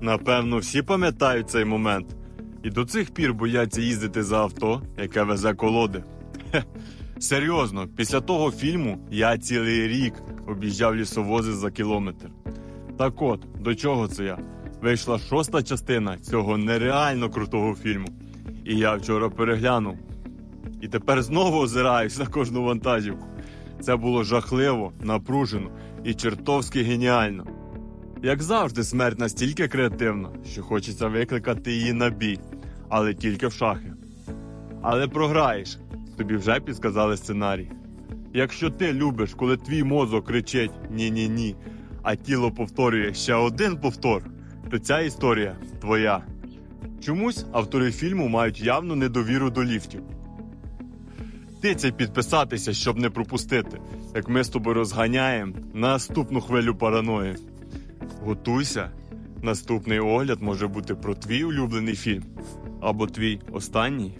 Напевно, всі пам'ятають цей момент. І до цих пір бояться їздити за авто, яке везе колоди. Серйозно, після того фільму я цілий рік об'їжджав лісовози за кілометр. Так от, до чого це я? Вийшла шоста частина цього нереально крутого фільму. І я вчора переглянув. І тепер знову озираюсь на кожну вантажівку. Це було жахливо, напружено і чертовськи геніально. Як завжди, смерть настільки креативна, що хочеться викликати її на бій, але тільки в шахи. Але програєш, тобі вже підсказали сценарій. Якщо ти любиш, коли твій мозок кричить ні-ні ні, а тіло повторює ще один повтор, то ця історія твоя. Чомусь автори фільму мають явну недовіру до ліфтів. Тицяй підписатися, щоб не пропустити, як ми з тобою розганяємо наступну хвилю параної. Готуйся. Наступний огляд може бути про твій улюблений фільм або твій останній